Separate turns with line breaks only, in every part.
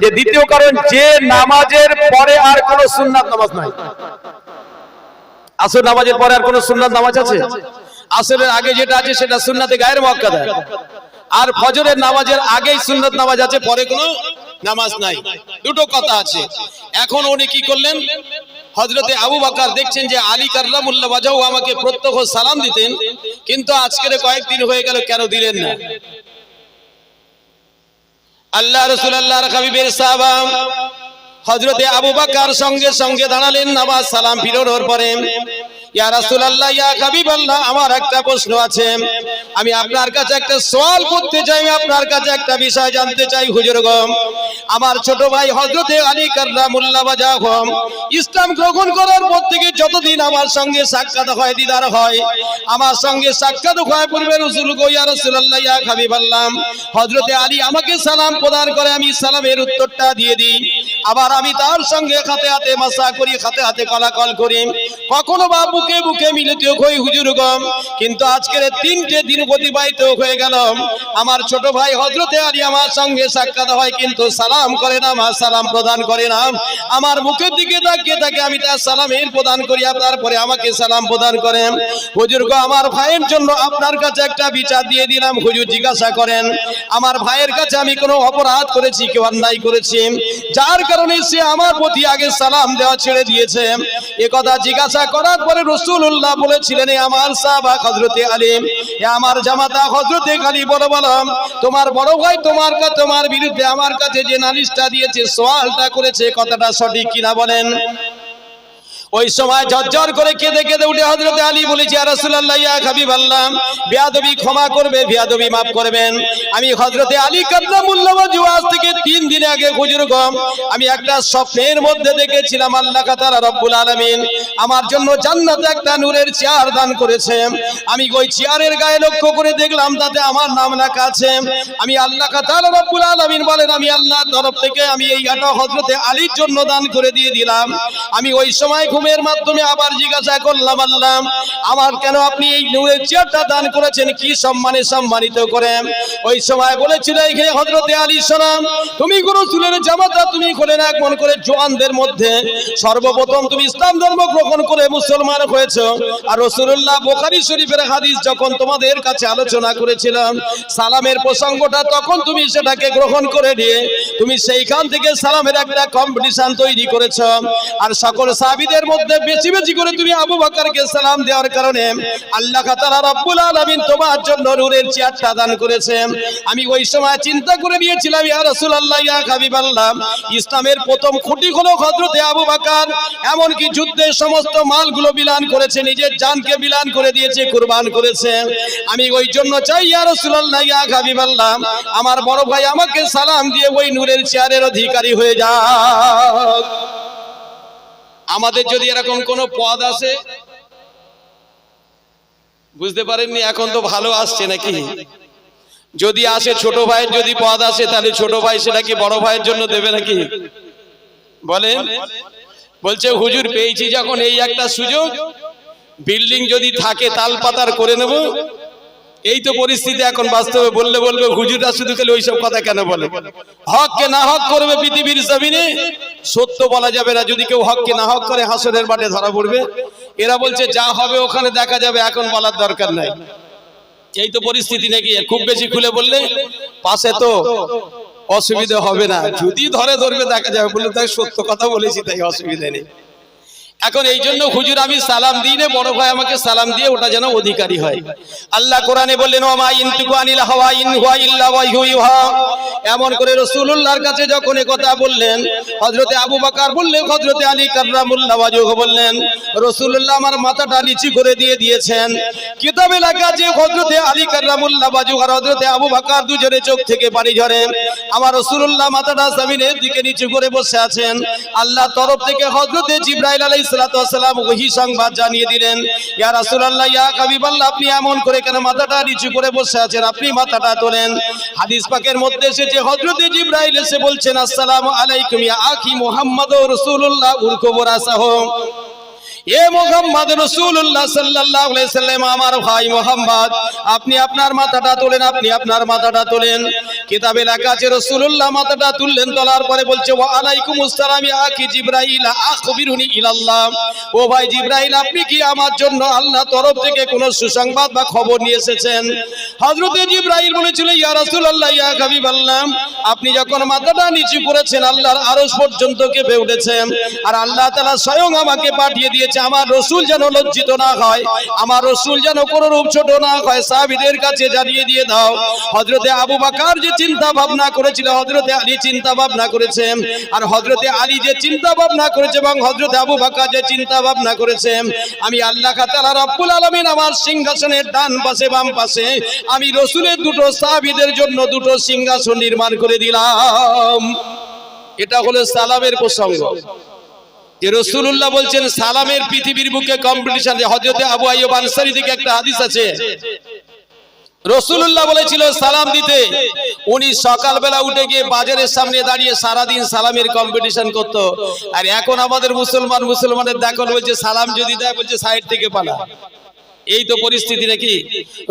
যে দ্বিতীয় কারণ, যে নামাজের পরে আর কোনো সুন্নাত নামাজ নাই। আসর নামাজের পরে আর কোনো সুন্নাত নামাজ আছে? আসরের আগে যেটা আছে, সেটা সুন্নাতে গায়ের মক্কাদা আর ফজরের নামাজের আগেই সুন্নাত নামাজ আছে, পরে কোনো নামাজ নাই। দুটো কথা আছে। এখন উনি কি করলেন? হজরতে আবু বাকার দেখছেন যে আলী কার্লামুল্লাহ বাজাও আমাকে প্রত্যক্ষ সালাম দিতেন, কিন্তু আজকের কয়েকদিন হয়ে গেল কেন দিলেন না? আল্লাহ রসুল আল্লাহ হাবিবের সাবাম হজরতে আবু বাকার সঙ্গে সঙ্গে দাঁড়ালেন, নামাজ সালাম ফিরোনোর পরে। ইয়া রাসূলুল্লাহ, ইয়া হাবিবাল্লাহ, আমার একটা প্রশ্ন আছে। আমি আপনার কাছে একটা সওয়াল করতে চাই আপনার কাছে একটা বিষয় জানতে চাই, হুজুর গো। আমার ছোট ভাই হযরতে আলী কাররামুল্লাহ বাজাহম, ইসলাম গ্রহণ করার পর থেকে যতদিন আমার সঙ্গে সাক্ষাৎ হয়, দিদার হয়, আমার সঙ্গে সাক্ষাৎ হয় পূর্বে রাসূল গো, ইয়া রাসূলুল্লাহ, ইয়া হাবিবাল্লাহ, হযরতে আলী আমাকে সালাম প্রদান করে, আমি সালামের উত্তরটা দিয়ে দিই। আবার আমি তার সঙ্গে হাতে হাতে মাসা করি হাতে হাতে কলাকল করি। কখনো বা বুকে বুকে মিলিত হই হুজুর গম কিন্তু আজকের তিনটে দিন অতিবাহিত হয়ে গেল। আমার ছোট ভাই হজরতে আলী আমার সঙ্গে সাক্ষাৎ হয়, কিন্তু সালাম করে না আমার সালাম প্রদান করে না। আমার মুখের দিকে তাকিয়ে তাকে আমি তার সালামের প্রদান করি তারপরে আমাকে সালাম প্রদান করেন হুজুর গো, আমার ভাইয়ের জন্য আপনার কাছে একটা বিচার দিয়ে দিলাম, হুজুর জিজ্ঞাসা করেন। আমার ভাইয়ের কাছে আমি কোনো অপরাধ করেছি, কেউ অন্যায় করেছি। যার কারণে সে আমার প্রতি আগে সালাম দেওয়া ছেড়ে দিয়েছে। এ কথা জিজ্ঞাসা করার পরে রসুল্লাহ বলেছিলেন আমার সাহাবা হজরতে আলিম আমার জামাতা হজরতে খালি বড় বললাম তোমার বড় ভাই তোমার কাছে তোমার বিরুদ্ধে আমার কাছে যে নালিশটা দিয়েছে সোয়ালটা করেছে, কথাটা সঠিক কিনা বলেন? ওই সময় ঝরঝর করে কেঁদে কেঁদে উঠে হজরতে আলী বলেছি আর রাসূলুল্লাহ, ইয়া বেয়াদবি ক্ষমা করবে, বেয়াদবি মাফ করবেন। আমি হজরতে আলী কাল্লামুল্লাহ আজ থেকে তিন দিন আগে হুজুর গম আমি একটা স্বপ্নের মধ্যে দেখেছিলাম, আল্লাহ তাআলা রব্বুল আলামিন আমার জন্য জান্নাতে একটা নূরের চেয়ার দান করেছে আমি ওই চেয়ারের গায়ে লক্ষ্য করে দেখলাম, তাতে আমার নাম লেখা আছে। আমি আল্লাহ তাআলা রব্বুল আলামিন বলেন, আমি আল্লাহর তরফ থেকে আমি এই গাটা হজরতে আলীর জন্য দান করে দিয়ে দিলাম। আমি ওই সময় ঘুমের মাধ্যমে আবার জিজ্ঞাসা করলাম, আল্লাহ, আমার কেন আপনি এই নূরের চেয়ারটা দান করেছেন? কি সম্মানে সম্মানিত করেন ওই সময় বলেছিল, এই হজরতে আলী সালাম, তুমি কোন চুলের জামাতা তুমি খোলেন এক মন করে জোয়ানদের মধ্যে। সর্বপ্রথম তুমি ইসলাম ধর্ম গ্রহণ করে মুসলমান হয়েছ। আর রসুল্লাহ বোখারি শরীফের হাদিস যখন তোমাদের কাছে আলোচনা করেছিলাম, সালামের প্রসঙ্গটা তখন তুমি সেটাকে গ্রহণ করে নিয়ে তুমি সেইখান থেকে সালামের একটা কম্পিটিশন তৈরি করেছ। আর সকল সাহাবীদের মধ্যে বেশি বেশি করে তুমি আবু বকরকে সালাম দেওয়ার কারণে আল্লাহ রব্বুল তোমার জন্য নূরের চেয়ারটা দান করেছেন। আমি ওই সময় চিন্তা করে নিয়েছিলাম, ইয়া রাসূলুল্লাহ, ইয়া হাবিবাল্লাহ, ইসলামের প্রথম খুঁটি হলো হযরতে আবু বকর। এমনকি যুদ্ধের সমস্ত মালগুলো বিলান করেছে, নিজের জানকে বিলান করে দিয়েছে, কুরবান করেছে। আমি ওই জন্য চাই, ইয়া রাসূলুল্লাহ, ইয়া হাবিবাল্লাহ, আমার বড় ভাই আমাকে সালাম দিয়ে ওই নূরের চেয়ারের অধিকারী হয়ে যাক আমাদের যদি এরকম কোন পদ আছে বুঝতে পারেননি? এখন তো ভালো আসছে নাকি? যদি আসে ছোট ভাইয়ের যদি পদ আসে, তাহলে ছোট ভাই সেটা কি বড় ভাইয়ের জন্য দেবে নাকি? বলেন। বলছে, হুজুর, পেয়েছি যখন এই একটা সুযোগ। বিল্ডিং যদি থাকে, তাল পাতার করে নেব। এই তো পরিস্থিতি এখন বাস্তবে, বললে বলবে, হুজুররা শুধু খালি ওইসব কথা কেন বলে? হককে না হক করবে পৃথিবীর জমিনে? সত্য বলা যাবে না, যদি কেউ হককে না হক করে হাসনের বাটে ধরা পড়বে। এরা বলছে, যা হবে ওখানে দেখা যাবে, এখন বলার দরকার নাই। এই তো পরিস্থিতি নাকি, খুব বেশি খুলে বললে, পাশে তো অসুবিধা হবে না। যদি ধরে ধরবে, দেখা যাবে। বলে তাই সত্য কথা বলেছি, তাই অসুবিধা নেই। এখন এই জন্য হুজুর আমি সালাম দিই না, বড় ভাই আমাকে সালাম দিয়ে ওটা যেন অধিকারী হয়। আল্লাহ কোরআনে বললেন এমন করে রাসূলুল্লাহর কাছে যখন কথা বললেন, হযরতে আবু বকর বললেন, হযরতে আলী কাররামুল্লাহ বললেন, রাসূলুল্লাহ আমার মাথাটা নিচু করে দিয়ে দিয়েছেন। কিতাবে লেখা আছে হযরতে আলী কাররামুল্লাহ ওয়াজহু আর হযরতে আবু বকর দুজনে চোখ থেকে পানি ঝরে। আমার রাসূলুল্লাহ মাথাটা জমিনের দিকে নিচু করে বসে আছেন। আল্লাহ তরফ থেকে হযরতে জিবরাইল আলাইহিস সালাতু ওহি সংবাদ জানিয়ে দিলেন, ইয়া রাসূলুল্লাহ, ইয়া হাবিবাল্লাহ, আপনি এমন করে কেন মাথাটা নিচু করে বসে আছেন? আপনি মাথাটা তোলেন। হাদিস পাকের মধ্যে এসেছে, হযরতে জিবরাইল এসে বলছেন, আসসালামু আলাইকুম ইয়া আখি মুহাম্মদ রাসূলুল্লাহ উরকুবরাসাহ এ সাল্লাম, আমার ভাই আপনি আপনার মাথাটা তোলেন, আপনি আপনার মাথাটা মাথাটা তুললেন, তোলার পরে বলছে আলাইকুম ও জিবরাইল, আপনি কি আমার জন্য আল্লাহ তরফ থেকে কোন সুসংবাদ বা খবর নিয়ে এসেছেন? হযরতে জিবরাইল বলেছিল, ইয়া ইয়া হাবিবাল্লাহ, আপনি যখন মাথাটা নিচু করেছেন, আল্লাহর আরশ পর্যন্ত কেঁপে উঠেছেন, আর আল্লাহ তালা স্বয়ং আমাকে পাঠিয়ে দিয়েছে আমার রসুল যেন লজ্জিত না হয়, আমার রসুল যেন কোনো রূপ ছোট না হয়, সাহাবীদের কাছে জানিয়ে দিয়ে দাও। হজরতে আবু বাকার যে চিন্তা ভাবনা করেছিল হজরতে আলী চিন্তা ভাবনা করেছেন আর হযরতে আলী যে চিন্তা ভাবনা করেছে এবং হজরতে আবু বকর যে চিন্তা ভাবনা করেছে, আমি আল্লাহ তাআলা রব্বুল আলামিন আমার সিংহাসনের ডান পাশে, বাম পাশে, আমি রসুলের দুটো, সাহাবীদের জন্য দুটো সিংহাসন নির্মাণ করে দিলাম। এটা হলো সালামের প্রসঙ্গ। যে রসুল্লাহ বলছেন, সালামের পৃথিবীর বুকে কম্পিটিশন হজরতে আবু আইব আনসারি থেকে একটা হাদিস আছে। রসুল্লাহ বলেছিল, সালাম দিতে। উনি সকালবেলা উঠে গিয়ে বাজারের সামনে দাঁড়িয়ে সারাদিন সালামের কম্পিটিশন করতো। আর এখন আমাদের মুসলমান, মুসলমানের দেখল বলছে, সালাম যদি দেয়, বলছে, সাইড থেকে পালা। এই তো পরিস্থিতি নাকি?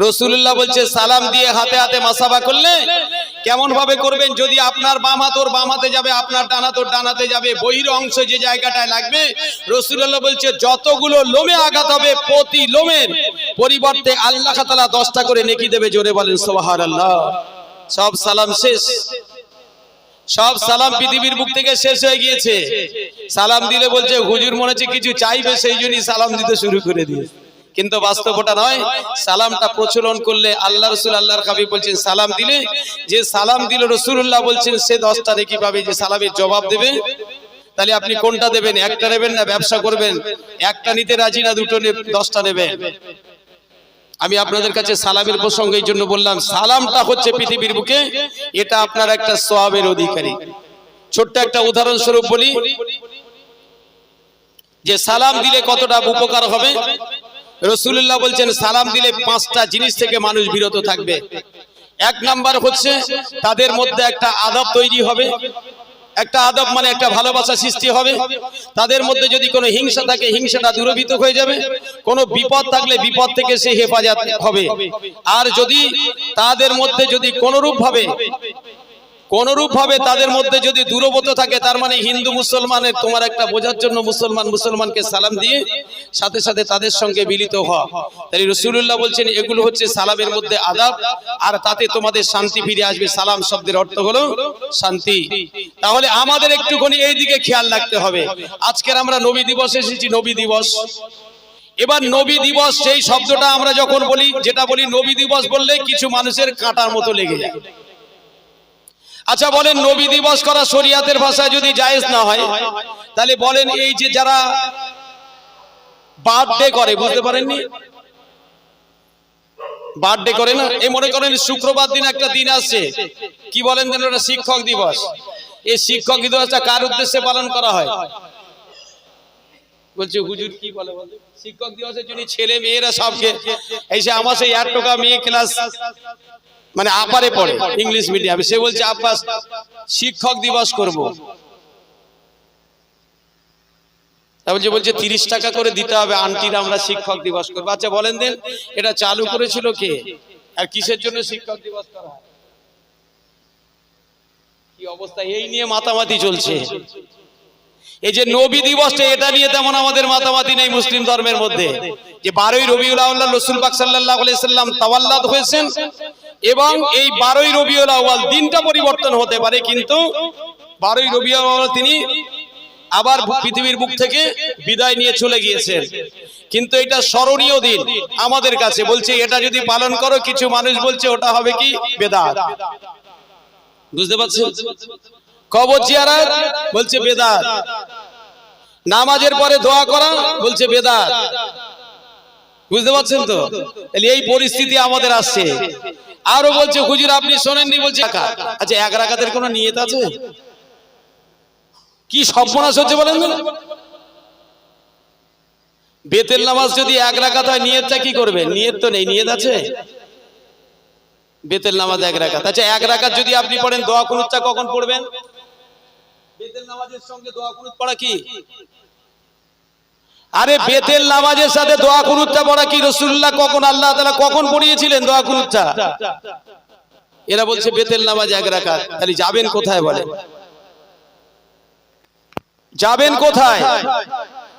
রসুল্লাহ বলছে, সালাম দিয়ে হাতে হাতে মাসাবা করলে কেমন ভাবে করবেন? যদি আপনার বাম হাত ওর বাম হাতে যাবে, আপনার ডানা তোর ডানাতে যাবে, বহির অংশ যে জায়গাটায় লাগবে রসুল্লাহ বলছে, যতগুলো লোমে আঘাত হবে প্রতি লোমের পরিবর্তে আল্লাহ তালা দশটা করে নেকি দেবে, জোরে বলেন সোহার আল্লাহ সব সালাম শেষ। সব সালাম পৃথিবীর বুক থেকে শেষ হয়ে গিয়েছে। সালাম দিলে বলছে, হুজুর মনে হচ্ছে কিছু চাইবে, সেই জন্যই সালাম দিতে শুরু করে দিয়ে কিন্তু বাস্তব ওটা নয়, সালামটা প্রচলন করলে আল্লাহ রসুল আল্লাহর কাবি বলছেন, সালাম দিলে? যে সালাম দিল রসুল্লাহ বলছেন, সে দশটা রেখি পাবে যে সালামের জবাব দেবে? তাহলে আপনি কোনটা দেবেন, একটা নেবেন না ব্যবসা করবেন? একটা নিতে রাজি না, দুটো দশটা নেবেন? আমি আপনাদের কাছে সালামের প্রসঙ্গ এই জন্য বললাম, সালামটা হচ্ছে পৃথিবীর বুকে, এটা আপনার একটা সোয়াবের অধিকারী। ছোট্ট একটা উদাহরণস্বরূপ বলি, যে সালাম দিলে কতটা উপকার হবে? রসুল্লাহ বলছেন, সালাম দিলে পাঁচটা জিনিস থেকে মানুষ বিরত থাকবে। এক নাম্বার হচ্ছে, তাদের মধ্যে একটা আদব তৈরি হবে। একটা আদব মানে একটা ভালোবাসা সৃষ্টি হবে। তাদের মধ্যে যদি কোনো হিংসা থাকে, হিংসাটা দূরভীত হয়ে যাবে। কোনো বিপদ থাকলে বিপদ থেকে সে হেফাজত হবে। আর যদি তাদের মধ্যে যদি কোনরূপ ভাবে কোনরূপ ভাবে তাদের মধ্যে যদি দূরবত থাকে, তার মানে হিন্দু মুসলমানের তোমার একটা বোঝার জন্য মুসলমান মুসলমানকে সালাম দিয়ে সাথে সাথে তাদের সঙ্গে মিলিত হওয়া তাই রসুল্লাহ বলছেন, এগুলো হচ্ছে সালামের মধ্যে আদাব আর তাতে তোমাদের শান্তি ফিরে আসবে। সালাম শব্দের অর্থ হলো শান্তি। তাহলে আমাদের একটুখানি এই দিকে খেয়াল রাখতে হবে। আজকের আমরা নবী দিবস এসেছি, নবী দিবস। এবার নবী দিবস, সেই শব্দটা আমরা যখন বলি, যেটা বলি নবী দিবস বললে কিছু মানুষের কাঁটার মতো লেগে যায়। আচ্ছা বলেন, নবী দিবস করা শরিয়াতের ভাষায় যদি জায়েজ না হয়, তাহলে বলেন এই যে যারা বার্থডে করে, বুঝতে পারেননি? বার্থডে করে না? এই মনে করেন শুক্রবার দিন একটা দিন আসছে কি বলেন যেন ওটা শিক্ষক দিবস? এই শিক্ষক দিবসটা কার উদ্দেশ্যে পালন করা হয়? বলছে, হুজুর কি বলে শিক্ষক দিবসের জন্য ছেলে মেয়েরা সবকে এই যে আমার সেই এক টাকা মেয়ে ক্লাস মানে আপারে পড়ে ইংলিশ মিডিয়ামে সে বলছে আব্বাস শিক্ষক দিবস করব। বলছে বলছে, তিরিশ টাকা করে দিতে হবে, আন্টিরা আমরা শিক্ষক দিবস করব। আচ্ছা বলেন দেন, এটা চালু করেছিল কে? আর কিসের জন্য শিক্ষক দিবস করা? কি অবস্থা? এই নিয়ে মাতামাতি চলছে। এই যে নবী দিবসটা, এটা নিয়ে তেমন আমাদের মাতামাতি নেই মুসলিম ধর্মের মধ্যে। যে বারোই রবিউল আউ্লাহ রসুল পাক সাল্লাহ সাল্লাম তাওয়াল্লাদ হয়েছেন এবং এই বারোই রবিউল আউ্য়াল দিনটা পরিবর্তন হতে পারে, কিন্তু বারোই আউ্য়াল তিনি আবার পৃথিবীর বুক থেকে বিদায় নিয়ে চলে গিয়েছেন। কিন্তু এটা স্মরণীয় দিন আমাদের কাছে। বলছে, এটা যদি পালন করো, কিছু মানুষ বলছে, ওটা হবে কি? বেদাত। বুঝতে পারছেন? কবর জিয়ারত, বলছে বেদাত। নামাজের পরে দোয়া করা, বলছে বেদাত। বুঝতে পারছেন তো? এই পরিস্থিতি আমাদের আসছে। আরও বলছে, হুজুর, আপনি শোনেননি, বলছে, একা। আচ্ছা এক রাকাতের কোনো নিয়ত আছে? কি সর্বনাশ হচ্ছে বলেন তো? বেতেল নামাজ যদি এক রাকাত হয়, নিয়তটা কি করবে? নিয়ত তো নেই, নিয়ত আছে? বেতেল নামাজ এক রাকাত। আচ্ছা এক রাকাত যদি আপনি পড়েন, দোয়া কুনুতটা কখন পড়বেন? আরে বেতের নামাজের সাথে দোয়া কুরুতটা পড়া কি? রসুল্লাহ কখন, আল্লাহ তালা কখন পড়িয়েছিলেন দোয়া কুরুতটা এরা বলছে বেতের নামাজ এক রাখা তাহলে যাবেন কোথায় বলে যাবেন কোথায়?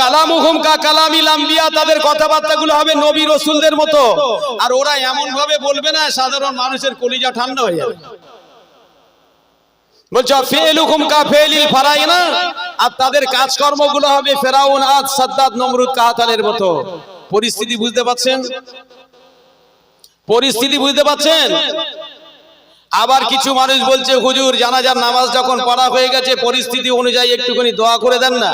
কালামুহুম কা কালামিল আম্বিয়া, তাদের কথাবার্তাগুলো হবে নবী রসুলদের মতো। আর ওরা এমন বলবে না, সাধারণ মানুষের কলিজা আর তাদের কাজকর্মগুলো হবে ফেরাউন, আদ, সাদ্দাদ, নমরুদ কাহাতালের মতো। পরিস্থিতি বুঝতে পাচ্ছেন পরিস্থিতি বুঝতে পাচ্ছেন আবার কিছু মানুষ বলছে, হুজুর, জানাজার নামাজ যখন পড়া হয়ে গেছে, পরিস্থিতি অনুযায়ী একটুখানি দোয়া করে দেন না।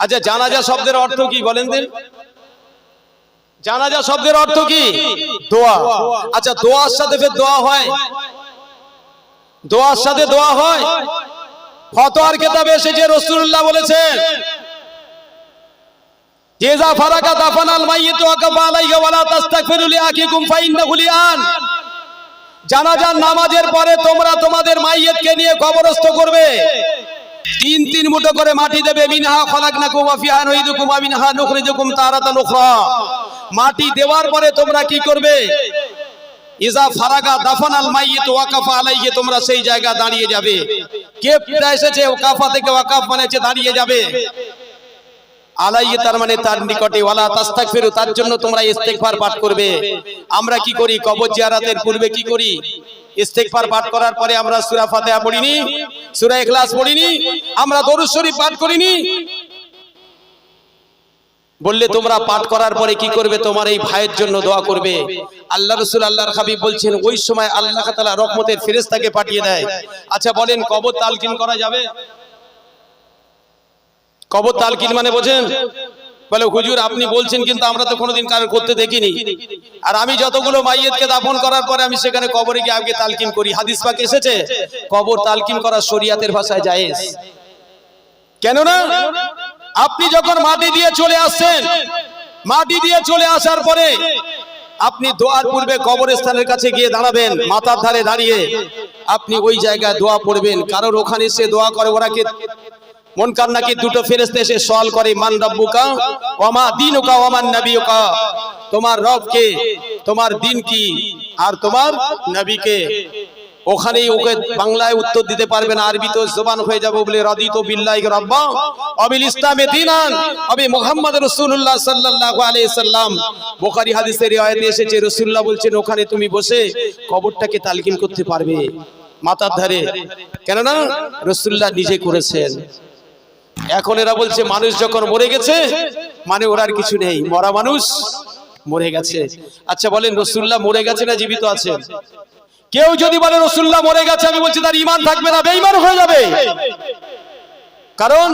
আচ্ছা জানাজা শব্দের অর্থ কি বলেন দিন। জানাজা শব্দের অর্থ কি? দোয়া। আচ্ছা দোয়ার সাথে ফের দোয়া হয়? দোয়ার সাথে দোয়া হয়? ফতোয়ার কেতাবে এসেছে রসুল্লাহ বলেছেন ফারাকা জানাজার নামাজের পরে তোমরা তোমাদের মাইয়িতকে নিয়ে কবরস্থ করবে। তিন তিন মুঠো করে মাটি দেবে, মিনহা নুইদুকুম ওয়া মিনহা মাটি দেওয়ার পরে তোমরা কি করবে? ইজা ফারাগা দাফানাল মাইয়িত ওয়াকাফা আলাইহি, তোমরা সেই জায়গা দাঁড়িয়ে যাবে। কেপটা এসেছে? ওয়াকাফা থেকে ওয়াকাফ মানে দাঁড়িয়ে যাবে। আলাইহি তার মানে তার নিকটে, ওয়ালা তাস্তাগফিরু, তার জন্য তোমরা ইস্তেগফার পাঠ করবে। আমরা কি করি? কবর জিয়ারাতের পূর্বে কি করি? পাঠ করার পরে আমরা পড়িনি ইখলাস পড়িনি, আমরা দরুদ শরীফ পাঠ করিনি। বললে তোমরা পাঠ করার পরে কি করবে? তোমার এই ভাইয়ের জন্য দোয়া করবে। আল্লাহ রসুল আল্লাহর হাবিব বলছেন, ওই সময় আল্লাহ তাআলা রহমতের ফেরেশতাকে পাঠিয়ে দেয়। আচ্ছা বলেন, কবর তালকিন করা যাবে? কবর তালকিন মানে বোঝেন? বলে, হুজুর, আপনি বলছেন কিন্তু আমরা তো কোনোদিন কারও করতে দেখিনি। আর আমি যতগুলো মাইয়েতকে দাফন করার পরে আমি সেখানে কবরে গিয়ে আগে তালকিন করি। হাদিস পাক এসেছে, কবর তালকিন করা শরিয়াতের ভাষায় জায়েজ। কেননা, আপনি যখন মাটি দিয়ে চলে আসছেন, মাটি দিয়ে চলে আসার পরে আপনি দোয়ার পূর্বে কবরস্থানের কাছে গিয়ে দাঁড়াবেন, মাথার ধারে দাঁড়িয়ে। আপনি ওই জায়গায় দোয়া পড়বেন কারণ ওখানে সে দোয়া করে, ওরা কি মন কার নাকি দুটো ফেরেস্তে এসে সওয়াল করে, মান রব্বুকা ওমা দিনুকা ওমান নবিয়ুকা? তোমার রব কে? তোমার দিন কি? আর তোমার নবীকে ওখানেই ওকে বাংলায় উত্তর দিতে পারবে না, আরবি তো জবান হয়ে যাবে। বলে, রাদিত বিল্লাহি রাব্বা, অবিল ইসলামে দিনান। অবি মুহাম্মদ রাসূলুল্লাহ সাল্লাল্লাহু আলাইহি সাল্লাম বুখারী হাদিসে রিওয়ায়াতে এসেছে, রাসূলুল্লাহ বলছেন, ওখানে তুমি বসে কবরটাকে তালকিন করতে পারবে মাথার ধারে। কেননা রাসূলুল্লাহ নিজে করেছেন। এখন এরা বলছে, মানুষ যখন মরে গেছে মানে ওর আর কিছু নেই। মরা মানুষ মরে গেছে। আচ্ছা বলেন, রসুল্লাহ মরে গেছে না জীবিত আছে কেউ যদি বলে, রসুল্লাহ মরে গেছে, আমি বলছি, তার ইমান থাকবে না, বেঈমান হয়ে যাবে। কারণ,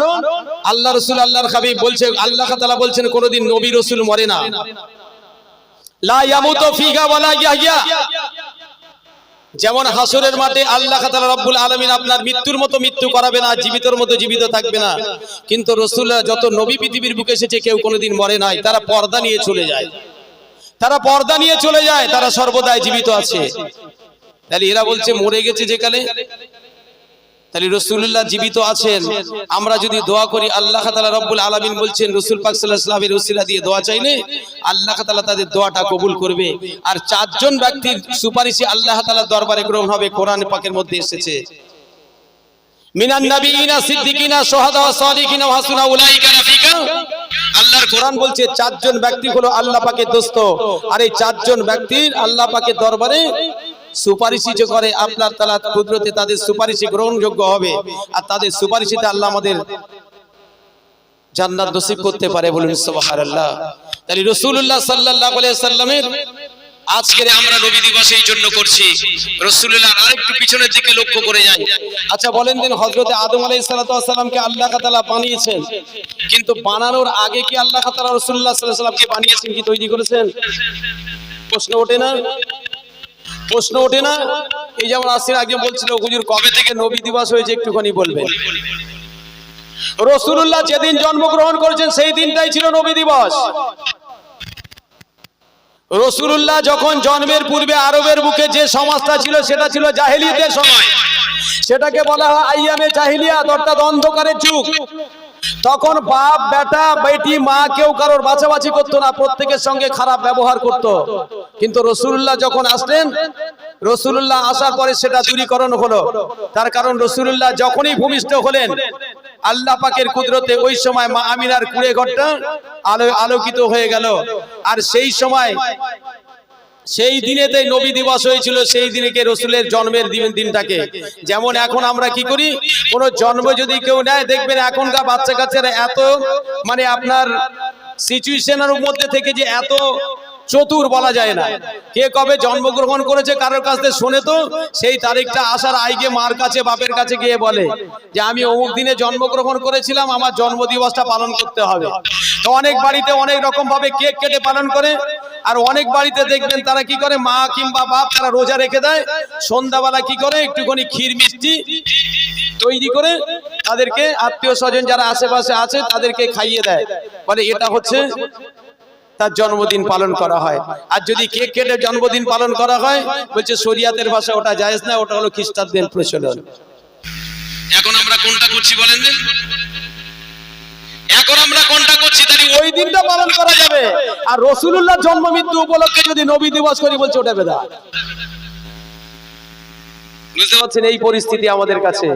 আল্লাহ রসুল, আল্লাহর হাবিব বলছে, আল্লাহ তাআলা বলছেন, কোনোদিন নবী রসুল মরে না। লা ইয়ামুতু ফিহা ওয়ালা ইয়াহইয়া যেমন হাসরের মাঠে আল্লাহ রব্বুল আলমিন আপনার মৃত্যুর মতো মৃত্যু করাবে না, জীবিতর মতো জীবিত থাকবে না। কিন্তু রসুল্লাহ যত নবী পৃথিবীর বুকে এসেছে, কেউ কোনোদিন মরে নাই, তারা পর্দা নিয়ে চলে যায়। তারা পর্দা নিয়ে চলে যায়, তারা সর্বদাই জীবিত আছে। তাহলে এরা বলছে, মরে গেছে যেখানে? তাহলে রসুল্লাহ জীবিত আছেন। আমরা যদি দোয়া করি, আল্লাহ তাআলা রব্বুল আলামিন বলছেন, রসুল পাক আলাইহি ওয়াসাল্লামের দিয়ে দোয়া চাইলে আল্লাহ তালা তাদের দোয়াটা কবুল করবে। আর চারজন ব্যক্তির সুপারিশে আল্লাহ তাআলার দরবারে গ্রহণ হবে, কোরআন পাকের মধ্যে এসেছে। আল্লাহর বলছে, চারজন ব্যক্তি হলো আল্লাহ পাকের দোস্ত। আর এই চারজন ব্যক্তির আল্লাহ পাকের দরবারে সুপারিশি যে করে আপনার তালা কুদরতে তাদের সুপারিশি গ্রহণযোগ্য হবে। আর তাদের সুপারিশিতে আল্লাহ আমাদের জান্নাত নসিব করতে পারে বলুন, সুবহানাল্লাহ। তাহলে রাসূলুল্লাহ সাল্লাল্লাহু আলাইহি সাল্লামের আজকের আমরা নবী দিবস এই জন্য করছি। রসুল্লাহ আরেকটু পিছনের দিকে লক্ষ্য করে যাই। আচ্ছা বলেন দিন হজরতে আদম আলাই সালাতামকে আল্লাহ তালা বানিয়েছেন। কিন্তু বানানোর আগে কি আল্লাহ তালা রসুল্লাহ সাল্লাহ সাল্লামকে বানিয়েছেন কি, তৈরি করেছেন? প্রশ্ন ওঠে না? প্রশ্ন ওঠে না? এই যেমন আসির আগে বলছিল, হুজুর, কবে থেকে নবী দিবস হয়েছে একটুখানি বলবেন? রসুল্লাহ যেদিন জন্মগ্রহণ করেছেন, সেই দিনটাই ছিল নবী দিবস। রসুল্লাহ যখন জন্মের পূর্বে আরবের বুকে যে সমাজটা ছিল, সেটা ছিল জাহেলিয়াতের সময়। সেটাকে বলা হয় আইয়ামে জাহিলিয়াত অর্থাৎ অন্ধকারের যুগ। তখন বাপ, বেটা, বেটি, মা কেউ কারোর বাছাবাছি করতো না, প্রত্যেকের সঙ্গে খারাপ ব্যবহার করত। কিন্তু রসুল্লাহ যখন আসলেন রসুল্লাহ আসার পরে সেটা দূরীকরণ হলো। তার কারণ রসুল্লাহ যখনই ভূমিষ্ঠ হলেন, আল্লাহ পাকের কুদরতে ওই সময় মা আমিনার কুড়ে ঘরটা আলো, আলোকিত হয়ে গেল। আর সেই সময় সেই দিনেতে নবী দিবস হয়েছিল, সেই দিনকে রসুলের জন্মের দিন দিনটাকে। যেমন এখন আমরা কি করি? কোন জন্ম যদি কেউ নেয়, দেখবেন এখনকার বাচ্চা কাচ্চারা এত মানে আপনার সিচুয়েশনের মধ্যে থেকে যে এত চতুর বলা যায় না। কে কবে জন্মগ্রহণ করেছে, কারোর কাছ থেকে শুনে তো? সেই তারিখটা আসার আইগে মার কাছে, বাপের কাছে গিয়ে বলে যে, আমি অমুক দিনে জন্মগ্রহণ করেছিলাম, আমার জন্মদিবসটা পালন করতে হবে। তো অনেক বাড়িতে অনেক রকম ভাবে কেক কেটে পালন করে, আর অনেক বাড়িতে দেখবেন তারা কি করে, মা কিংবা বাপ তারা রোজা রেখে দেয়। সন্ধ্যাবেলা কি করে, একটুখানি ক্ষীর মিষ্টি তৈরি করে তাদেরকে আত্মীয় স্বজন যারা আশেপাশে আছে, তাদেরকে খাইয়ে দেয়। বলে, এটা হচ্ছে তার জন্মদিন পালন করা হয়। আর যদি কেক কেটে জন্মদিন পালন করা হয় বলছে শরিয়াতের ভাষা ওটা জায়েজ না ওটা হলো খ্রিস্টানদের প্রচলন। এখন আমরা কোনটা করছি বলেন এখন আমরা কোনটা করছি? তাহলে ওই দিনটা পালন করা যাবে। আর রসুলুল্লাহ জন্ম মৃত্যু উপলক্ষে যদি নবী দিবস করি বলছে ওটা বেদা বুঝতে পারছেন? এই পরিস্থিতি আমাদের কাছে।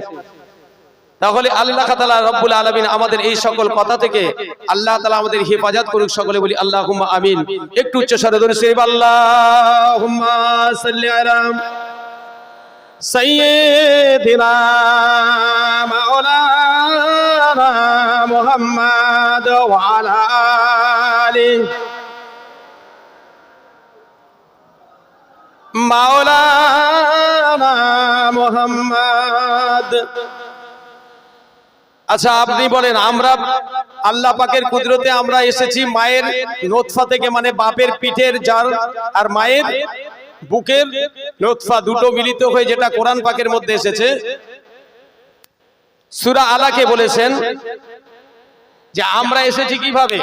তাহলে আল্লাহ তাআলা রব্বুল আলামিন আমাদের এই সকল কথা থেকে আল্লাহ তাআলা আমাদের হেফাজত করুক সকলে বলি, আল্লাহুম্মা আমিন। একটু উচ্চ স্বরে ধরে সেই আল্লাহুম্মা সাল্লি আলা সাইয়্যিদিনা মাওলানা মুহাম্মদ ওয়া আলা আলিহি মাওলানা মুহাম্মদ আচ্ছা আপনি বলেন, আমরা আল্লাহ পাকের কুদরতে আমরা এসেছি মায়ের নোৎফা থেকে মানে বাপের পিঠের জাল আর মায়ের বুকের নোৎফা দুটো মিলিত হয়ে যেটা কোরআন পাকের মধ্যে এসেছে। সুরা আলাকে বলেছেন যে, আমরা এসেছি কীভাবে?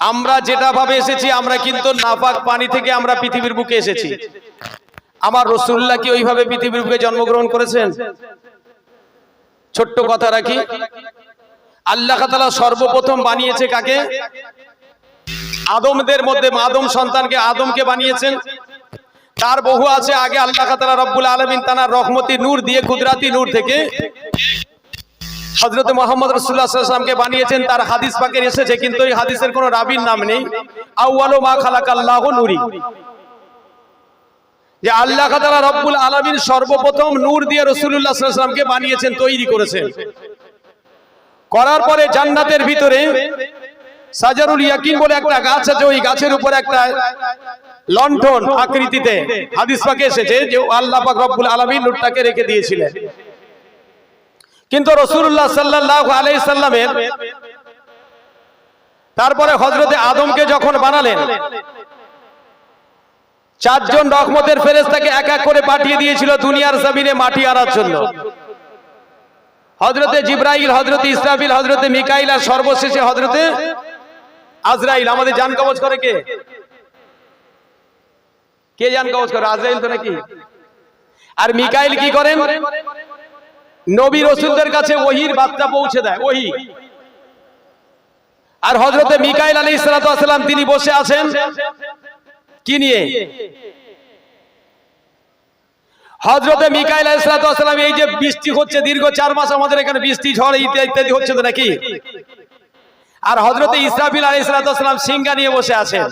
আমরা যেটা ভাবে এসেছি, আমরা কিন্তু নাপাক পানি থেকে আমরা পৃথিবীর বুকে এসেছি। আমার রসুল্লাহ কি ওইভাবে পৃথিবীর বুকে জন্মগ্রহণ করেছেন? ছোট্ট কথা রাখি। আল্লাহ তাআলা সর্বপ্রথম বানিয়েছে কাকে? আদমদের মধ্যে আদম সন্তানকে আদমকে বানিয়েছেন। তার বহু আছে, আগে আল্লাহ তাআলা রব্বুল আলমিন তানার রহমতি নূর দিয়ে কুদরাতি নূর থেকে হজরত মোহাম্মদ রসুল্লাহ সাল্লামকে বানিয়েছেন, তার হাদিস পাকের এসেছে, কিন্তু এই হাদিসের কোনো রাবির নাম নেই। আউয়ালো মা খালাক আল্লাহ নুরি। যে আল্লাহ তাআলা রব্বুল আলামিন সর্বপ্রথম নূর দিয়ে রসুল্লাহ সাল্লামকে বানিয়েছেন, তৈরি করেছেন। করার পরে জান্নাতের ভিতরে সাজারুল ইয়াকিন বলে একটা গাছ আছে, ওই গাছের উপর একটা লণ্ঠন আকৃতিতে হাদিস পাকে এসেছে যে আল্লাহ পাক রব্বুল আলামিন নূরটাকে রেখে দিয়েছিলেন। কিন্তু রসুল্লাহ সাল্লাহ আলাই সাল্লামের তারপরে হজরতে আদমকে যখন বানালেন চারজন রহমতের ফেরেস্তাকে এক এক করে পাঠিয়ে দিয়েছিল দুনিয়ার জমিনে মাটি আনার জন্য। হজরতে জিব্রাইল হজরতে ইসরাফিল হজরতে মিকাইল আর সর্বশেষে হজরতে আজরাইল। আমাদের জান কবজ করে কে? কে জান কবজ করে? আজরাইল তো নাকি? আর মিকাইল কি করেন? নবী রসুলদের কাছে ওহির বার্তা পৌঁছে দেয়, ওহি। আর হজরতে মিকাইল আলী ইসলাতাম তিনি বসে আছেন। কি নিয়ে? হজরতে মিকাইল ইসলাতাম এই যে বৃষ্টি হচ্ছে, দীর্ঘ চার মাস আমাদের এখানে বৃষ্টি, ঝড় ইত্যাদি হচ্ছে তো নাকি? আর হজরতে ইসরাফিল আলী ইসলাতাম সিঙ্গা নিয়ে বসে আছেন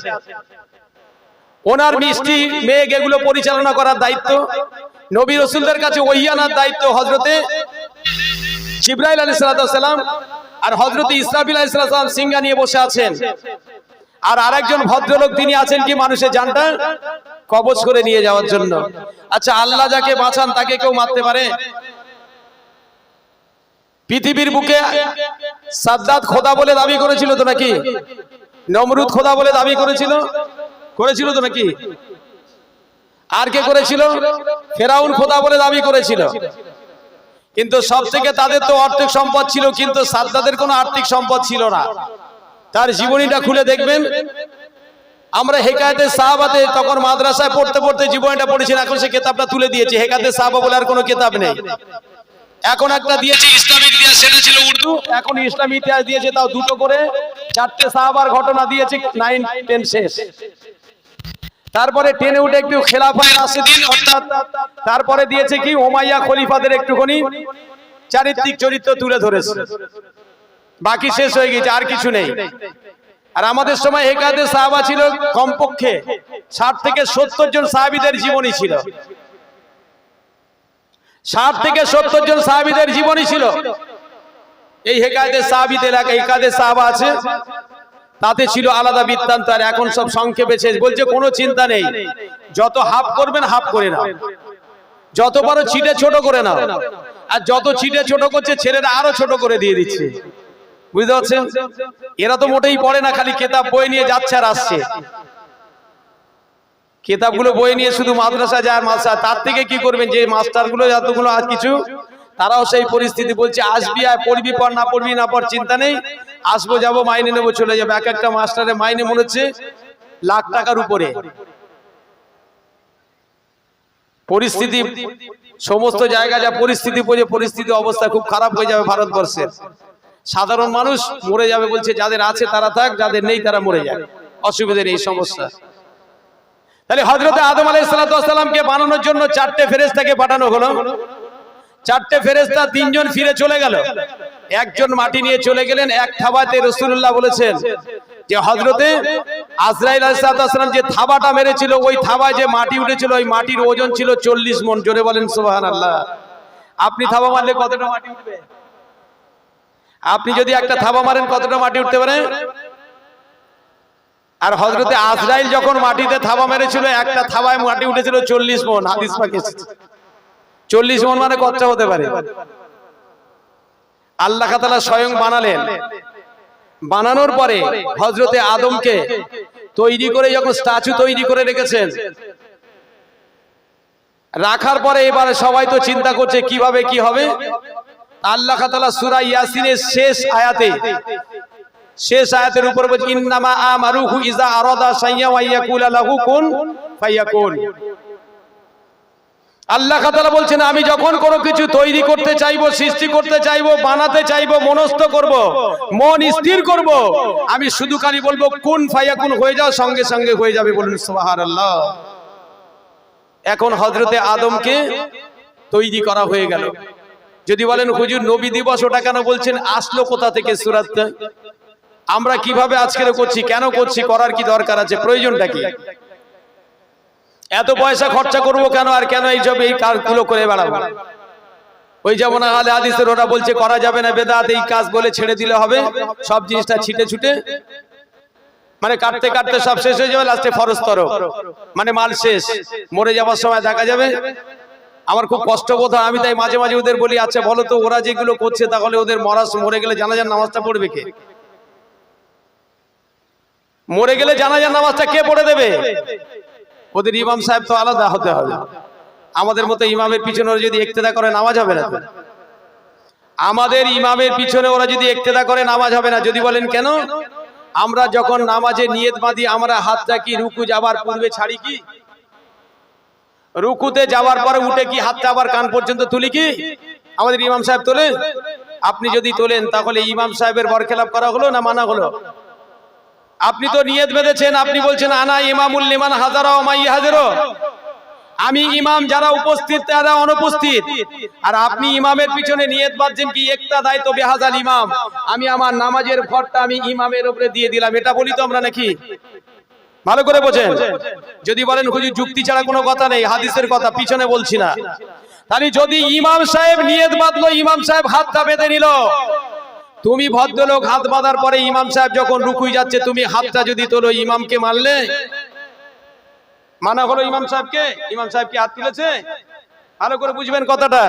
ওনার মিষ্টি, মেঘ, এগুলো পরিচালনা করার দায়িত্ব। নবী রসুলদের কাছে ওহিয়ানার দায়িত্ব হজরতে জিব্রাইল আলী সালাম। আর হজরতে ইসরাফিল আলী সালাম সিঙ্গা নিয়ে বসে আছেন। আর আরেকজন ভদ্রলোক তিনি আছেন কি মানুষের জানটা? কবজ করে নিয়ে যাওয়ার জন্য। আচ্ছা আল্লাহ যাকে বাঁচান তাকে কেউ মারতে পারে? পৃথিবীর বুকে সাদ্দাত খোদা বলে দাবি করেছিল তো নাকি? নমরুদ খোদা বলে দাবি করেছিল? করেছিল তো নাকি? আর কে করেছিল? ফেরাউন খোদা বলে দাবি করেছিল। কিন্তু সব থেকে তাদের তো আর্থিক সম্পদ ছিল, কিন্তু সাদ্দাদের কোনো আর্থিক সম্পদ ছিল না। তার জীবনীটা খুলে দেখবেন। আমরা হেকায়তে সাহাবাতে তখন মাদ্রাসায় পড়তে পড়তে জীবনীটা পড়েছেন এখন সে কেতাবটা তুলে দিয়েছে। হেকাতে সাহাবা বলে আর কোনো কেতাব নেই। এখন একটা দিয়েছে ইসলামিক ইতিহাস, সেটা ছিল উর্দু। এখন ইসলামী ইতিহাস দিয়েছে, তাও দুটো করে। চারটে সাহাবার ঘটনা দিয়েছে, নাইন, টেন শেষ। তারপরে টেনে উঠে একটু খেলাফায় রাশিদিন, অর্থাৎ তারপরে দিয়েছে কি, ওমাইয়া খলিফাদের একটুখানি চারিত্রিক চরিত্র তুলে ধরেছে। বাকি শেষ হয়ে গেছে, আর কিছু নেই। আর আমাদের সময় হেকাতে সাহাবা ছিল কমপক্ষে ষাট থেকে সত্তর জন সাহাবিদের জীবনী ছিল। ষাট থেকে সত্তর জন সাহাবিদের জীবনী ছিল। এই হেকায়তে সাহাবিদ এলাকা হেকায়তে সাহাবা আছে। তাতে ছিল আলাদা বৃত্তান্ত, আর এখন সব সংক্ষেপে শেষ। বলছে, কোনো চিন্তা নেই। যত হাফ করবেন, হাফ করে নাও। যত পারো ছিটে, ছোট করে নাও। আর যত ছিটে, ছোট করছে, ছেলেরা আরও ছোট করে দিয়ে দিচ্ছে। বুঝতে পারছেন? এরা তো মোটেই পড়ে না, খালি কেতাব বই নিয়ে যাচ্ছে আর আসছে। কেতাবগুলো বই নিয়ে শুধু মাদ্রাসা যায়, মাদ্রাসা। তার থেকে কি করবেন? যে মাস্টারগুলো, যতগুলো আর কিছু, তারাও সেই পরিস্থিতি বলছে, আসবি আর পড়বি পর, না পড়বি না পর চিন্তা নেই। আসব, যাব, মাইনে নেব, চলে যাব। এক একটা মাস্টারের মাইনে মনে হচ্ছে লাখ টাকার উপরে। পরিস্থিতি, সমস্ত জায়গা যা পরিস্থিতি পড়ে পরিস্থিতি অবস্থা খুব খারাপ হয়ে যাবে ভারতবর্ষের। সাধারণ মানুষ মরে যাবে বলছে, যাদের আছে তারা থাক, যাদের নেই তারা মরে যাবে অসুবিধার এই সমস্যা। তাহলে হজরত আদম আলাই আলাইসালামকে বানানোর জন্য চারটে ফেরেস্তাকে পাঠানো হলো। চারটে ফেরেস্তা তিনজন ফিরে চলে গেল। একজন মাটি নিয়ে চলে গেলেন, এক থাবাতে রসুল্লাহ বলেছেন যে হজরতে আজরাইল আলাইসালাম যে থাবাটা মেরেছিল, ওই থাবায় যে মাটি উঠেছিল, ওই মাটির ওজন ছিল চল্লিশ মন জোরে বলেন সোহান আল্লাহ আপনি থাবা মারলে কতটা মাটি উঠবে? আপনি যদি একটা থাবা মারেন কতটা মাটি উঠতে পারে? আর হজরতে আজরাইল যখন মাটিতে থাবা মেরেছিল একটা থাবায় মাটি উঠেছিল চল্লিশ মন হাদিস পাকে চল্লিশ মন মানে কচ্চা হতে পারে। আল্লাহ তালা স্বয়ং বানালেন। বানানোর পরে হজরতে আদমকে তৈরি করে যখন স্ট্যাচু তৈরি করে রেখেছেন। রাখার পরে এবারে সবাই তো চিন্তা করছে কীভাবে কি হবে? আল্লাহ তালা সুরা ইয়াসিনের শেষ আয়াতে, শেষ আয়াতের উপর বলছে, ইন্নামা আমারুহু ইজা আরাদা শাইয়া ওয়া ইয়াকুলা লাহু কুন আল্লাহ তাআলা বলছেন, আমি যখন কোনো কিছু তৈরি করতে চাইব, সৃষ্টি করতে চাইব, বানাতে চাইব, মনস্থ করব, মন স্থির করব, আমি শুধু খালি বলব, কোন ফায়াকুন হয়ে যাও, সঙ্গে সঙ্গে হয়ে যাবে বলুন সুবহানাল্লাহ। এখন হযরতে আদমকে তৈরি করা হয়ে গেল। যদি বলেন হুজুর নবী দিবস, ওটা কেন বলছেন? আসলো কোথা থেকে সুরাতটা আমরা কীভাবে আজকের করছি, কেন করছি, করার কি দরকার আছে? প্রয়োজনটা কি? এত পয়সা খরচা করব কেন আর কেন এইসব এই কাজগুলো করে বেড়াবো? ওই যেমন আলে হাদিসের ওরা বলছে, করা যাবে না বেদাত, এই কাজ বলে ছেড়ে দিলে হবে, সব জিনিসটা ছিটে ছুটে। মানে কাটতে কাটতে সব শেষ হয়ে যাবে, লাস্টে ফরজ তরফ মানে মাল শেষ, মরে যাওয়ার সময় দেখা যাবে। আমার খুব কষ্ট বোধ হয়। আমি তাই মাঝে মাঝে ওদের বলি আচ্ছা বলো তো ওরা যেগুলো করছে তাহলে ওদের মরা মরে গেলে জানাজার নামাজটা পড়বে কে? মরে গেলে জানাজার নামাজটা কে পড়ে দেবে? ওদের ইমাম সাহেব তো আলাদা হতে হবে। আমাদের মতো ইমামের পিছনে ওরা যদি একতেদা করে নামাজ হবে না আমাদের ইমামের পিছনে ওরা যদি একতেদা করে নামাজ হবে না। যদি বলেন কেন? আমরা যখন নামাজে নিয়ত বাঁধি আমরা হাতটা কি রুকু যাবার পূর্বে ছাড়ি কি? রুকুতে যাওয়ার পরে উঠে কি হাতটা আবার কান পর্যন্ত তুলি কি? আমাদের ইমাম সাহেব তোলে আপনি যদি তোলেন, তাহলে ইমাম সাহেবের বরখেলাপ করা হলো না মানা হলো? আপনি তো নিয়ত বেঁধেছেন, আপনি বলছেন, আনা ইমামুল লিমান হাজারা মাই হাজারো। আমি ইমাম যারা উপস্থিত, তারা অনুপস্থিত। আর আপনি ইমামের পিছনে নিয়ত বাঁধছেন কি, একটা দায়িত্ব বেহাজাল ইমাম। আমি আমার নামাজের ঘরটা আমি ইমামের উপরে দিয়ে দিলাম। এটা বলি তো আমরা নাকি? ভালো করে বোঝেন। যদি বলেন হুজুর যুক্তি ছাড়া কোনো কথা নেই হাদিসের কথা পিছনে বলছি না। তাহলে যদি ইমাম সাহেব নিয়ত বাঁধলো ইমাম সাহেব হাতটা বেঁধে নিল। তুমি ভদ্রলোক হাত বাঁধার পরে ইমাম সাহেব যখন রুকুই যাচ্ছে তুমি হাতটা যদি তোলো ইমামকে মারলে? মানা হলো ইমাম সাহেবকে? ইমাম সাহেব কি হাত তুলেছে? ভালো করে বুঝবেন কথাটা।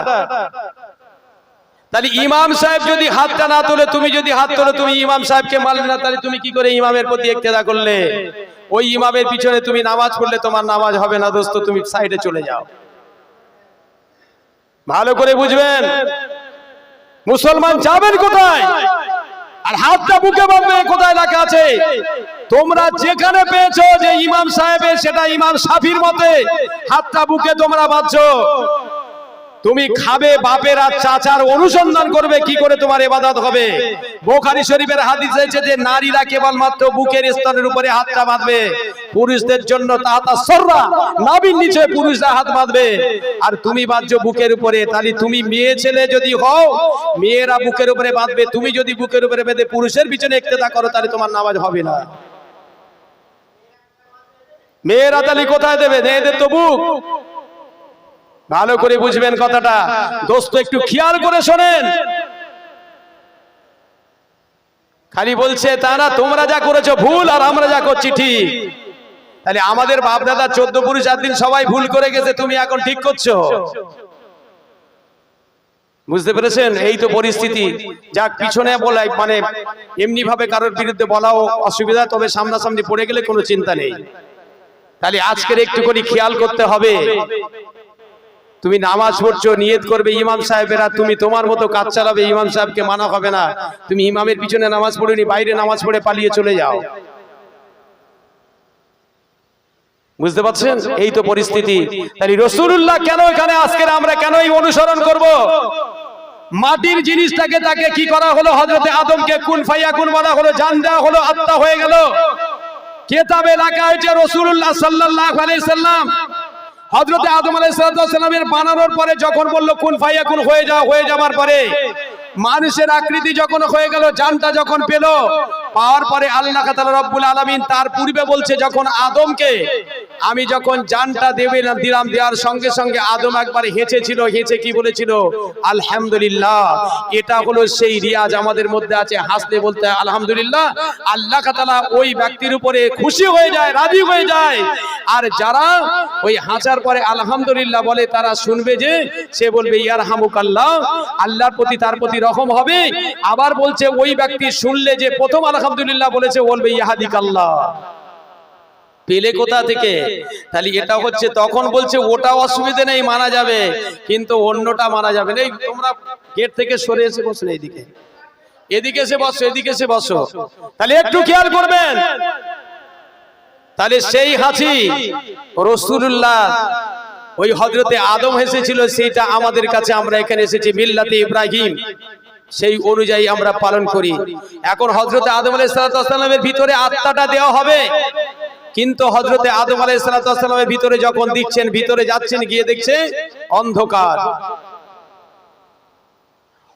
তাহলে ইমাম সাহেব যদি হাতটা না তোলে তুমি যদি হাত তোলো তুমি ইমাম সাহেবকে মানলে না তাহলে তুমি কি করে ইমামের প্রতি একতেদা করলে? ওই ইমামের পিছনে তুমি নামাজ পড়লে তোমার নামাজ হবে না দোস্ত, তুমি সাইডে চলে যাও। ভালো করে বুঝবেন? মুসলমান যাবেন কোথায়? আর হাতটা বুকে বাঁধবে, কোথায় লেখা আছে? তোমরা যেখানে পেয়েছ যে ইমাম সাহেবের, সেটা ইমাম সাফির মতে। হাতটা বুকে তোমরা বাঁধছো। তুমি খাবে বাপের আর চাচার অনুসন্ধান করবে কি করে তোমার এবাদত হবে? বোখারি শরীফের হাদিস হয়েছে যে নারীরা কেবলমাত্র বুকের স্তরের উপরে হাতটা বাঁধবে পুরুষদের জন্য তাহাতা সররা নাবির নিচে পুরুষরা হাত বাঁধবে। আর তুমি বাঁধছো বুকের উপরে তাহলে তুমি মেয়ে ছেলে যদি হও মেয়েরা বুকের উপরে বাঁধবে তুমি যদি বুকের উপরে বেঁধে পুরুষের পিছনে একতেদা করো তাহলে তোমার নামাজ হবে না। মেয়েরা তাহলে কোথায় দেবে? মেয়েদের তো বুক। ভালো করে বুঝবেন কথাটা। দোস্ত একটু খেয়াল করে শোনেন। খালি বলছে তারা তোমরা যা করেছ ভুল আর আমরা যা করছি ঠিক। তাহলে আমাদের বাপ দাদা চোদ্দ পুরুষ দিন সবাই ভুল করে গেছে তুমি এখন ঠিক করছ? বুঝতে পেরেছেন? এই তো পরিস্থিতি। যাক পিছনে বলাই মানে এমনি ভাবে কারোর বিরুদ্ধে বলাও অসুবিধা তবে সামনাসামনি পড়ে গেলে কোনো চিন্তা নেই। তাহলে আজকের একটুখানি খেয়াল করতে হবে। তুমি নামাজ পড়ছো, নিয়ত করবে ইমাম সাহেবেরা, তুমি তোমার মতো কাজ চালাবে, ইমাম সাহেবকে মানা হবে না। তুমি ইমামের পিছনে নামাজ পড়িনি, বাইরে নামাজ পড়ে পালিয়ে চলে যাও। বুঝতে পারছেন? এই তো পরিস্থিতি। তাহলে রসুল্লাহ কেন এখানে আজকের আমরা কেন এই অনুসরণ করব? মাটির জিনিসটাকে তাকে কি করা হলো? হজরতে আদমকে কুন ফাইয়া কুন বলা হলো, জান দেওয়া হলো, আত্মা হয়ে গেল। কেতাবে লেখা হয়েছে রসুল্লাহ সাল্লাহ আলাইসাল্লাম হজরতে আদম আলাইসালামের বানানোর পরে যখন বলল, কোন ফাইয়া কোন, হয়ে যাওয়া হয়ে যাওয়ার পরে। মানুষের আকৃতি যখন হয়ে গেল, জানটা যখন পেল, পাওয়ার পরে আল্লাহ রব্বুল আলামিন তার পূর্বে বলছে, যখন আদমকে, আমি যখন জানটা দেবে দিলাম, দেওয়ার সঙ্গে সঙ্গে আদম একবার হেঁচেছিল, হেঁচে কি বলেছিল? আলহামদুলিল্লাহ, এটা হলো সেই রিয়াজ আমাদের মধ্যে আছে হাসতে বলতে আলহামদুলিল্লাহ, আল্লাহ তাআলা ওই ব্যক্তির উপরে খুশি হয়ে যায়, রাজি হয়ে যায়। আর যারা ওই হাঁচার পরে আলহামদুলিল্লাহ বলে, তারা শুনবে যে, সে বলবে ইয়ার হামুক আল্লাহ আল্লাহর প্রতি, তার প্রতি রকম হবে। আবার বলছে, ওই ব্যক্তি শুনলে যে প্রথম আলহামদুলিল্লাহ বলেছে, বলবে ইয়াহাদিক আল্লাহ পেলে কোথা থেকে? তাহলে এটা হচ্ছে, তখন বলছে ওটা অসুবিধে নেই, মানা যাবে। কিন্তু অন্যটা মানা যাবে না। তোমরা গেট থেকে সরে এসে বসো এদিকে। এদিকে এসে বসো, এদিকে এসে বসো। তাহলে একটু খেয়াল করবেন। তাহলে সেই হাসি, রসুল্লাহ ওই হজরতে আদম এসেছিল, সেইটা আমাদের কাছে আমরা এখানে এসেছি, মিল্লাতে ইব্রাহিম। সেই অনুযায়ী আমরা পালন করি। এখন হজরতে আদম আলাইসালামের ভিতরে আত্মাটা দেওয়া হবে। কিন্তু হজরতে আদম আলাইসালামের ভিতরে যখন দিচ্ছেন, ভিতরে যাচ্ছেন, গিয়ে দেখছে অন্ধকার।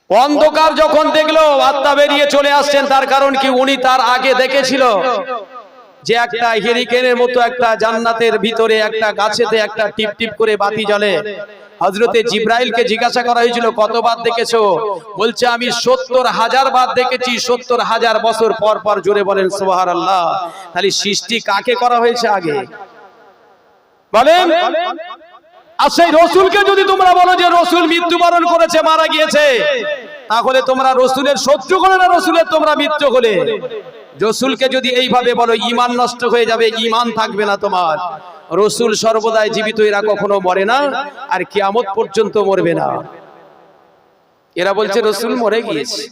অন্ধকার যখন দেখল, আত্মা বেরিয়ে চলে আসছেন, তার কারণ কি উনি তার আগে দেখেছিল? যে একটা হেরিকেনের মতো একটা জান্নাতের ভিতরে একটা গাছেতে একটা টিপ টিপ করে বাতি জ্বলে। হজরতে জিব্রাইলকে জিজ্ঞাসা করা হয়েছিল, কতবার দেখেছ? বলছে, আমি সত্তর হাজার বার দেখেছি, সত্তর হাজার বছর পর পর জোরে বলেন সোহার আল্লাহ তাহলে সৃষ্টি কাকে করা হয়েছে আগে? বলেন। আর সেই রসুলকে যদি তোমরা বলো যে রসুল মৃত্যুবরণ করেছে, মারা গিয়েছে, তাহলে তোমরা রসুলের শত্রু করে না রসুলের, তোমরা মৃত্যু হলে? রসুলকে যদি এইভাবে বলো, ইমান নষ্ট হয়ে যাবে, ইমান থাকবে না তোমার। রসুল সর্বদাই জীবিত, এরা কখনো মরে না, আর কিয়ামত পর্যন্ত মরবে না। এরা বলছে, রসুল মরে গিয়েছে।